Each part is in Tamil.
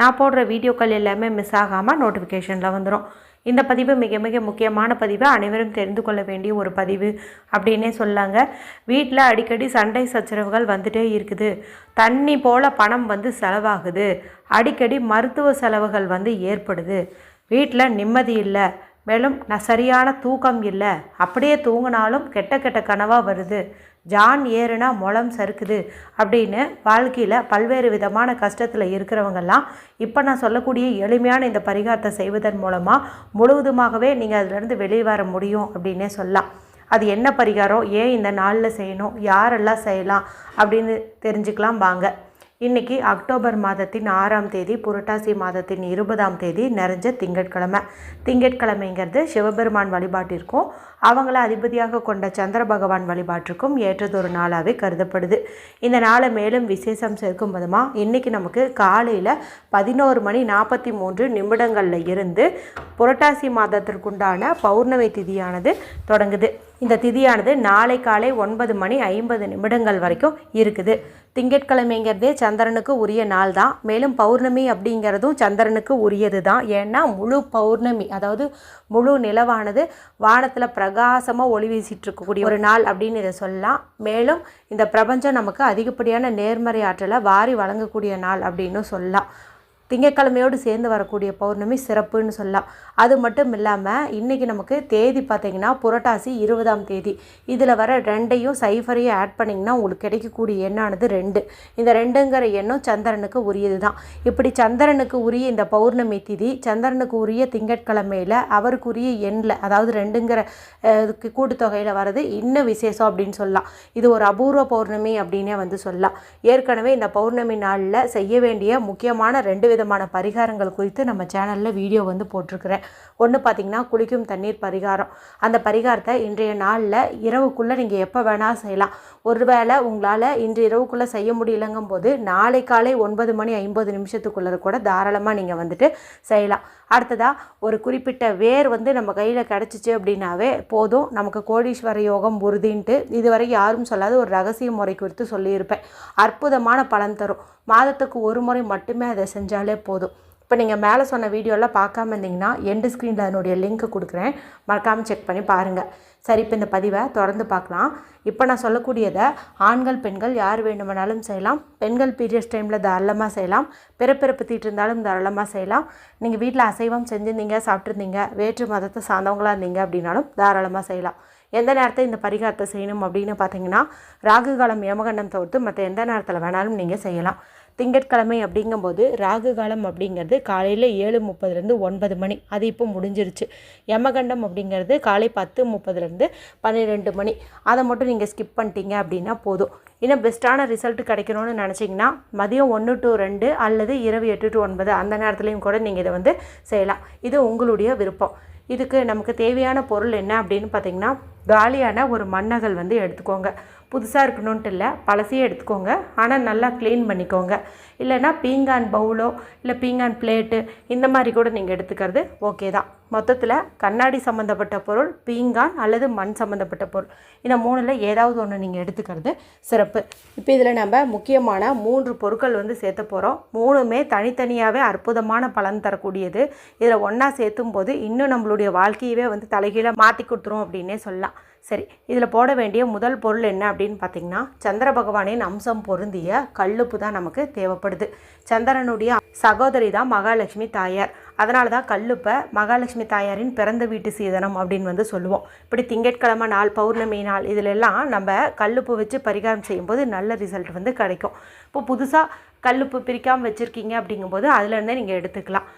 நான் போடுற வீடியோக்கள் எல்லாமே மிஸ் ஆகாமல் நோட்டிஃபிகேஷனில் வந்துடும் இந்த பதிவு மிக மிக முக்கியமான பதிவு. அனைவரும் தெரிந்து கொள்ள வேண்டிய ஒரு பதிவு அப்படின்னே சொல்லாங்க. வீட்டில் அடிக்கடி சண்டை சச்சரவுகள் வந்துட்டே இருக்குது. தண்ணி போல் பணம் வந்து செலவாகுது. அடிக்கடி மருத்துவ செலவுகள் வந்து ஏற்படுது. வீட்டில் நிம்மதி இல்லை. மேலும் நான் சரியான தூக்கம் இல்லை. அப்படியே தூங்கினாலும் கெட்ட கெட்ட கனவாக வருது. ஜான் ஏறுனா முளம் சறுக்குது. அப்படின்னு வாழ்க்கையில் பல்வேறு விதமான கஷ்டத்தில் இருக்கிறவங்கெல்லாம் இப்போ நான் சொல்லக்கூடிய எளிமையான இந்த பரிகாரத்தை செய்வதன் மூலமாக முழுவதுமாகவே நீங்கள் அதிலிருந்து வெளியே வர முடியும் அப்படின்னே சொல்லலாம். அது என்ன பரிகாரம்? ஏன் இந்த நாளில் செய்யணும்? யாரெல்லாம் செய்யலாம்? அப்படின்னு தெரிஞ்சுக்கலாம் வாங்க. இன்னைக்கு அக்டோபர் மாதத்தின் ஆறாம் தேதி புரட்டாசி மாதத்தின் இருபதாம் தேதி நிறைஞ்ச திங்கட்கிழமை. திங்கட்கிழமைங்கிறது சிவபெருமான் வழிபாட்டிற்கும் அவங்கள அதிபதியாக கொண்ட சந்திர பகவான் வழிபாட்டிற்கும் ஏற்றதொரு நாளாகவே கருதப்படுது. இந்த நாளை மேலும் விசேஷம் சேர்க்கும் விதமாக இன்றைக்கி நமக்கு காலையில் பதினோரு மணி நாற்பத்தி மூன்று நிமிடங்களில் இருந்து புரட்டாசி மாதத்திற்குண்டான பௌர்ணமி திதியானது தொடங்குது. இந்த திதியானது நாளை காலை ஒன்பது மணி ஐம்பது நிமிடங்கள் வரைக்கும் இருக்குது. திங்கட்கிழமைங்கிறதே சந்திரனுக்கு உரிய நாள் தான். மேலும் பௌர்ணமி அப்படிங்கிறதும் சந்திரனுக்கு உரியது தான். ஏன்னா முழு பௌர்ணமி அதாவது முழு நிலவானது வானத்தில் பிரகாசமாக ஒளி வீசிட்டு இருக்கக்கூடிய ஒரு நாள் அப்படின்னு இதை சொல்லலாம். மேலும் இந்த பிரபஞ்சம் நமக்கு அதிகப்படியான நேர்மறை ஆற்றலை வாரி வழங்கக்கூடிய நாள் அப்படின்னு சொல்லலாம். திங்கட்கிழமையோடு சேர்ந்து வரக்கூடிய பௌர்ணமி சிறப்புன்னு சொல்லலாம். அது மட்டும் இல்லாமல் இன்றைக்கி நமக்கு தேதி பார்த்திங்கன்னா புரட்டாசி இருபதாம் தேதி. இதில் வர ரெண்டையும் சைஃபரையும் ஆட் பண்ணிங்கன்னா உங்களுக்கு கிடைக்கக்கூடிய எண்ணானது ரெண்டு. இந்த ரெண்டுங்கிற எண்ணம் சந்திரனுக்கு உரியது தான் இப்படி சந்திரனுக்கு உரிய இந்த பௌர்ணமி திதி சந்திரனுக்கு உரிய திங்கட்கிழமையில் அவருக்குரிய எண்ணில் அதாவது ரெண்டுங்கிற இதுக்கு கூட்டுத்தொகையில் வர்றது இன்னும் விசேஷம் அப்படின்னு சொல்லலாம். இது ஒரு அபூர்வ பௌர்ணமி அப்படின்னே வந்து சொல்லலாம். ஏற்கனவே இந்த பௌர்ணமி நாளில் செய்ய வேண்டிய முக்கியமான ரெண்டு விதமான பரிகாரங்கள் குறித்து நம்ம சேனலில் வீடியோ வந்து போட்டிருக்கிறேன். ஒன்று பார்த்தீங்கன்னா குளிக்கும் தண்ணீர் பரிகாரம். அந்த பரிகாரத்தை இன்றைய நாளில் இரவுக்குள்ளே நீங்கள் எப்போ வேணால் செய்யலாம். ஒருவேளை உங்களால் இன்று இரவுக்குள்ளே செய்ய முடியலங்கும் போது நாளை காலை ஒன்பது மணி ஐம்பது நிமிஷத்துக்குள்ளே கூட தாராளமாக நீங்கள் வந்துட்டு செய்யலாம். அடுத்ததாக ஒரு குறிப்பிட்ட வேர் வந்து நம்ம கையில் கிடச்சிச்சு அப்படின்னாவே போதும். நமக்கு கோடீஸ்வர யோகம் உறுதின்ட்டு இதுவரை யாரும் சொல்லாத ஒரு ரகசிய முறை குறித்து சொல்லியிருப்பேன். அற்புதமான பலன் தரும். மாதத்துக்கு ஒரு முறை மட்டுமே அதை செஞ்சாலே போதும். இப்போ நீங்கள் மேலே சொன்ன வீடியோலாம் பார்க்காம இருந்தீங்கன்னா எண்டு ஸ்க்ரீனில் அதனுடைய லிங்க் கொடுக்குறேன். மறக்காமல் செக் பண்ணி பாருங்கள் சரி இப்போ இந்த பதிவை தொடர்ந்து பார்க்கலாம். இப்போ நான் சொல்லக்கூடியதை ஆண்கள் பெண்கள் யார் வேண்டுமானாலும் செய்யலாம். பெண்கள் பீரியட்ஸ் டைமில் தாராளமாக செய்யலாம். பிறப்பிறப்பு தீட்டு இருந்தாலும் தாராளமாக செய்யலாம். நீங்கள் வீட்டில் அசைவம் செஞ்சுருந்தீங்க சாப்பிட்ருந்தீங்க வேற்று மதத்தை சார்ந்தவங்களாக இருந்தீங்க அப்படின்னாலும் தாராளமாக செய்யலாம். எந்த நேரத்தை இந்த பரிகாரத்தை செய்யணும் அப்படின்னு பார்த்தீங்கன்னா ராகு காலம் யமகண்டம் தவிர்த்து மற்ற எந்த நேரத்தில் வேணாலும் நீங்கள் செய்யலாம். திங்கட்கிழமை அப்படிங்கும்போது ராகு காலம் அப்படிங்கிறது காலையில் ஏழு முப்பதுலேருந்து ஒன்பது மணி. அது இப்போ முடிஞ்சிருச்சு. யமகண்டம் அப்படிங்கிறது காலை பத்து முப்பதுலேருந்து பன்னிரெண்டு மணி. அதை மட்டும் நீங்கள் ஸ்கிப் பண்ணிட்டீங்க அப்படின்னா போதும். இன்னும் பெஸ்ட்டான ரிசல்ட் கிடைக்கணும்னு நினச்சிங்கன்னா மதியம் ஒன்று டு ரெண்டு அல்லது இரவு எட்டு டு ஒன்பது அந்த நேரத்துலையும் கூட நீங்கள் இதை வந்து செய்யலாம். இது உங்களுடைய விருப்பம். இதுக்கு நமக்கு தேவையான பொருள் என்ன அப்படின்னு பார்த்தீங்கன்னா காலியான ஒரு மண்ணகல் வந்து எடுத்துக்கோங்க. புதுசாக இருக்கணுன்ட்டு இல்லை. பழசையே எடுத்துக்கோங்க. ஆனால் நல்லா க்ளீன் பண்ணிக்கோங்க. இல்லைன்னா பீங்கான் பவுலோ இல்லை பீங்கான் பிளேட்டு இந்த மாதிரி கூட நீங்கள் எடுத்துக்கிறது ஓகே தான். மொத்தத்தில் கண்ணாடி சம்மந்தப்பட்ட பொருள் பீங்கான் அல்லது மண் சம்மந்தப்பட்ட பொருள். இந்த மூணில் ஏதாவது ஒன்று நீங்கள் எடுத்துக்கிறது சிறப்பு. இப்போ இதில் நம்ம முக்கியமான மூன்று பொருட்கள் வந்து சேர்த்த போகிறோம் மூணுமே தனித்தனியாகவே அற்புதமான பலன் தரக்கூடியது. இதில் ஒன்றா சேர்த்தும் போது இன்னும் நம்மளுடைய வாழ்க்கையவே வந்து தலைகீழாக மாற்றி கொடுத்துரும் அப்படின்னே சொல்லலாம். சரி இதில் போட வேண்டிய முதல் பொருள் என்ன அப்படின்னு பார்த்தீங்கன்னா சந்திர பகவானின் அம்சம் பொருந்திய கல்லுப்பு தான் நமக்கு தேவைப்படுது. சந்திரனுடைய சகோதரி தான் மகாலட்சுமி தாயார். அதனால தான் கல்லுப்பை மகாலட்சுமி தாயாரின் பிறந்த வீட்டு சீதனம் அப்படின்னு வந்து சொல்லுவோம். இப்படி திங்கட்கிழமை நாள் பௌர்ணமி நாள் இதிலெல்லாம் நம்ம கல்லுப்பு வச்சு பரிகாரம் செய்யும்போது நல்ல ரிசல்ட் வந்து கிடைக்கும். இப்போ புதுசாக கல்லுப்பு பிரிக்காமல் வச்சுருக்கீங்க அப்படிங்கும்போது அதுலேருந்தே நீங்கள் எடுத்துக்கலாம்.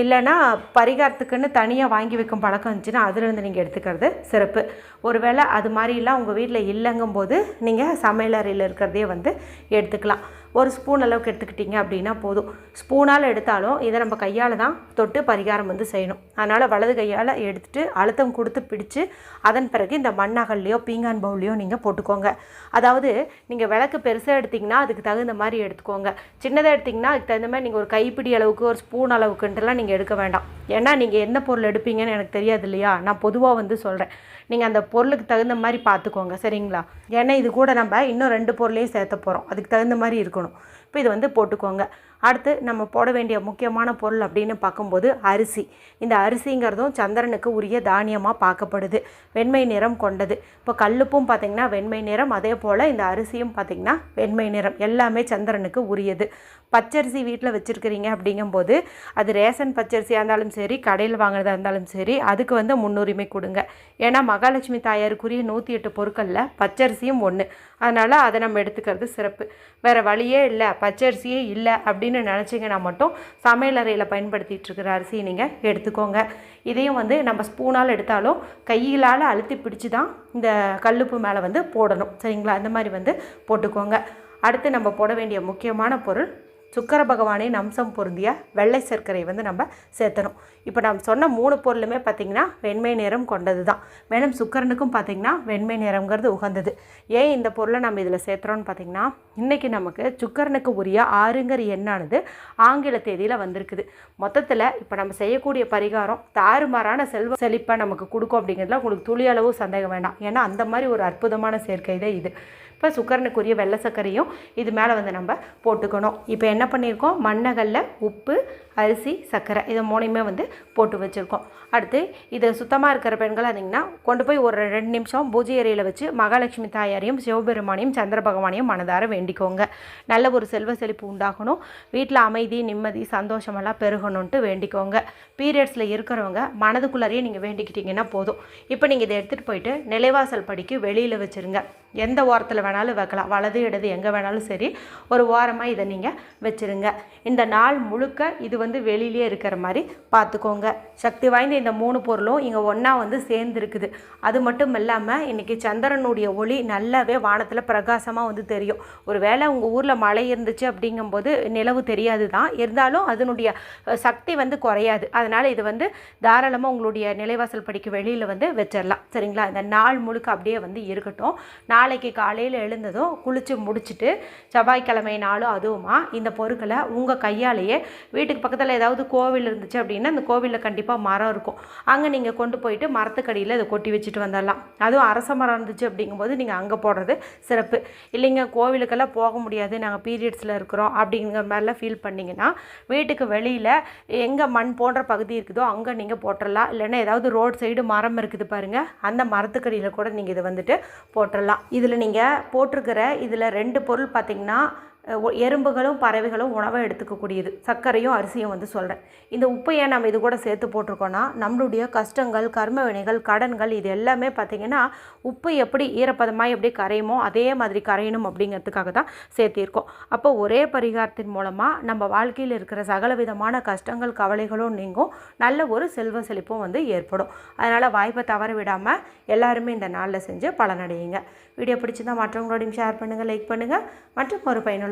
இல்லைன்னா பரிகாரத்துக்குன்னு தனியாக வாங்கி வைக்கும் பழக்கம் இருந்துச்சுன்னா அதுலேருந்து நீங்கள் எடுத்துக்கிறது சிறப்பு. ஒருவேளை அது மாதிரிலாம் உங்கள் வீட்டில் இல்லைங்கும்போது நீங்கள் சமையலறையில் இருக்கிறதே வந்து எடுத்துக்கலாம். ஒரு ஸ்பூன் அளவுக்கு எடுத்துக்கிட்டிங்க அப்படின்னா போதும். ஸ்பூனால் எடுத்தாலும் இதை நம்ம கையால் தான் தொட்டு பரிகாரம் வந்து செய்யணும். அதனால் வலது கையால் எடுத்துட்டு அழுத்தம் கொடுத்து பிடிச்சு அதன் பிறகு இந்த மண்ணகல்லையோ பீங்கான் பவுல்லையோ நீங்கள் போட்டுக்கோங்க. அதாவது நீங்கள் விளக்கு பெருசாக எடுத்திங்கன்னா அதுக்கு தகுந்த மாதிரி எடுத்துக்கோங்க. சின்னதாக எடுத்திங்கன்னா அதுக்கு தகுந்த மாதிரி நீங்கள் ஒரு கைப்பிடி அளவுக்கு ஒரு ஸ்பூன் அளவுக்குன்ட்டுலாம் நீங்கள் எடுக்க வேண்டாம். ஏன்னா நீங்கள் எந்த பொருள் எடுப்பீங்கன்னு எனக்கு தெரியாது இல்லையா? நான் பொதுவாக வந்து சொல்கிறேன் நீங்கள் அந்த பொருளுக்கு தகுந்த மாதிரி பார்த்துக்கோங்க சரிங்களா? ஏன்னா இது கூட நம்ம இன்னும் ரெண்டு பொருளையும் சேர்த்த போகிறோம் அதுக்கு தகுந்த மாதிரி இருக்கணும். இப்போ இது வந்து போட்டுக்கோங்க. அடுத்து நம்ம போட வேண்டிய முக்கியமான பொருள் அப்படின்னு பார்க்கும்போது அரிசி. இந்த அரிசிங்கிறதும் சந்திரனுக்கு உரிய தானியமாக பார்க்கப்படுது. வெண்மை நிறம் கொண்டது. இப்போ கல்லுப்பும் பார்த்திங்கன்னா வெண்மை நிறம் அதே போல் இந்த அரிசியும் பார்த்திங்கன்னா வெண்மை நிறம். எல்லாமே சந்திரனுக்கு உரியது. பச்சரிசி வீட்டில் வச்சுருக்கிறீங்க அப்படிங்கும்போது அது ரேஷன் பச்சரிசியாக இருந்தாலும் சரி கடையில் வாங்குறதா இருந்தாலும் சரி அதுக்கு வந்து முன்னுரிமை கொடுங்க. ஏன்னா மகாலட்சுமி தாயாருக்குரிய நூற்றி எட்டு பொருட்களில் பச்சரிசியும் ஒன்று அதனால் அதை நம்ம எடுத்துக்கிறது சிறப்பு. வேறு வழியே இல்லை பச்சரிசியே இல்லை அப்படின்னு நினச்சிங்கன்னா மட்டும் சமையலறையில் பயன்படுத்திகிட்ருக்கிற அரிசியை நீங்கள் எடுத்துக்கோங்க. இதையும் வந்து நம்ம ஸ்பூனால் எடுத்தாலும் கையிலால் அழுத்தி பிடிச்சி தான் இந்த கல்லுப்பு மேலே வந்து போடணும். சரிங்களா? அந்த மாதிரி வந்து போட்டுக்கோங்க. அடுத்து நம்ம போட வேண்டிய முக்கியமான பொருள் சுக்கர பகவானின் அம்சம் பொருந்திய வெள்ளை சர்க்கரை வந்து நம்ம சேர்த்தணும். இப்போ நம்ம சொன்ன மூணு பொருளுமே பார்த்திங்கன்னா வெண்மை நிறம் கொண்டது தான் மேலும் சுக்கரனுக்கும் பார்த்திங்கன்னா வெண்மை நிறம்ங்கிறது உகந்தது. ஏன் இந்த பொருளை நம்ம இதில் சேர்த்துறோன்னு பார்த்திங்கன்னா இன்றைக்கி நமக்கு சுக்கரனுக்கு உரிய ஆறுங்கிற எண்ணானது ஆங்கில தேதியில் வந்திருக்குது. மொத்தத்தில் இப்போ நம்ம செய்யக்கூடிய பரிகாரம் தாறுமாறான செல்வ செழிப்பை நமக்கு கொடுக்கும் அப்படிங்கிறதுல உங்களுக்கு துளி அளவு சந்தேகம் வேண்டாம். ஏன்னா அந்த மாதிரி ஒரு அற்புதமான சேர்க்கை தான் இது. இப்போ சுக்கரனுக்குரிய வெள்ளை சர்க்கரையும் இது மேலே வந்து நம்ம போட்டுக்கணும். இப்போ என்ன பண்ணியிருக்கோம் மண்ணகல்ல உப்பு அரிசி சர்க்கரை இதை மூணையுமே வந்து போட்டு வச்சுருக்கோம். அடுத்து இதை சுத்தமாக இருக்கிற பெண்கள் அதிங்கன்னா கொண்டு போய் ஒரு ரெண்டு நிமிஷம் பூஜை அறையில் வச்சு மகாலட்சுமி தாயாரையும் சிவபெருமானையும் சந்திர பகவானையும் மனதார வேண்டிக்கோங்க. நல்ல ஒரு செல்வ செழிப்பு உண்டாகணும். வீட்டில் அமைதி நிம்மதி சந்தோஷமெல்லாம் பெருகணுன்ட்டு வேண்டிக்கோங்க. பீரியட்ஸில் இருக்கிறவங்க மனதுக்குள்ளாரையே நீங்கள் வேண்டிக்கிட்டீங்கன்னா போதும். இப்போ நீங்கள் இதை எடுத்துகிட்டு போயிட்டு நிலைவாசல் படிக்கு வெளியில் வச்சுருங்க. எந்த ஓரத்தில் வேணாலும் வைக்கலாம். வலது இடது எங்கே வேணாலும் சரி ஒரு ஓரமாக இதை நீங்கள் வச்சுருங்க. இந்த நாள் முழுக்க இது வந்து வெளியிலே இருக்கிற மாதிரி பார்த்துக்கோங்க சக்தி வாய்ந்த இந்த மூணு பொருளும் இங்கே ஒன்றா வந்து சேர்ந்துருக்குது. அது மட்டும் இல்லாமல் இன்றைக்கி சந்திரனுடைய ஒளி நல்லாவே வானத்தில் பிரகாசமாக வந்து தெரியும். ஒரு வேளை உங்கள் ஊரில் மழை இருந்துச்சு அப்படிங்கும்போது நிலவு தெரியாது தான் இருந்தாலும் அதனுடைய சக்தி வந்து குறையாது. அதனால் இது வந்து தாராளமாக உங்களுடைய நிலைவாசல் படிக்கு வெளியில் வந்து வச்சிடலாம் சரிங்களா? இந்த நாள் முழுக்க அப்படியே வந்து இருக்கட்டும். நாளைக்கு காலையில் எழுந்ததும் குளித்து முடிச்சுட்டு செவ்வாய்க்கிழமை நாளும் அதுவுமா இந்த பொருட்களை உங்கள் கையாலேயே வீட்டுக்கு பக்கத்தில் ஏதாவது கோவில் இருந்துச்சு அப்படின்னா அந்த கோவிலில் கண்டிப்பாக மரம் இருக்கும். அங்கே நீங்கள் கொண்டு போயிட்டு மரத்துக்கடியில் இதை கொட்டி வச்சுட்டு வந்துடலாம். அதுவும் அரச மரம் இருந்துச்சு அப்படிங்கும்போது நீங்கள் அங்கே போடுறது சிறப்பு. இல்லைங்க கோவிலுக்கெல்லாம் போக முடியாது. நாங்கள் பீரியட்ஸில் இருக்கிறோம் அப்படிங்கிற மாதிரிலாம் ஃபீல் பண்ணிங்கன்னா வீட்டுக்கு வெளியில் எங்கே மண் போன்ற பகுதி இருக்குதோ அங்கே நீங்கள் போட்டுடலாம். இல்லைன்னா ஏதாவது ரோட் சைடு மரம் இருக்குது பாருங்கள் அந்த மரத்துக்கடியில் கூட நீங்கள் இதை வந்துட்டு போட்டுடலாம். இதில் நீங்கள் போட்டிருக்கிற இதில் ரெண்டு பொருள் பார்த்திங்கன்னா எறும்புகளும் பறவைகளும் உணவை எடுத்துக்கக்கூடியது. சர்க்கரையும் அரிசியும் வந்து சொல்கிறேன் இந்த உப்பை ஏன் நம்ம இது கூட சேர்த்து போட்டிருக்கோன்னா நம்மளுடைய கஷ்டங்கள் கர்ம வினைகள் கடன்கள் இது எல்லாமே பார்த்திங்கன்னா உப்பு எப்படி ஈரப்பதமாக எப்படி கரையுமோ அதே மாதிரி கரையணும் அப்படிங்கிறதுக்காக தான் சேர்த்திருக்கோம். அப்போ ஒரே பரிகாரத்தின் மூலமாக நம்ம வாழ்க்கையில் இருக்கிற சகல விதமான கஷ்டங்கள் கவலைகளும் நீங்கும். நல்ல ஒரு செல்வ செழிப்பும் வந்து ஏற்படும். அதனால் வாய்ப்பை தவற விடாமல் எல்லாருமே இந்த நாளில் செஞ்சு பலனடையுங்க. வீடியோ பிடிச்சிருந்தால் மற்றவங்களோடையும் ஷேர் பண்ணுங்கள் லைக் பண்ணுங்கள் மற்றும் ஒரு பயனுள்ள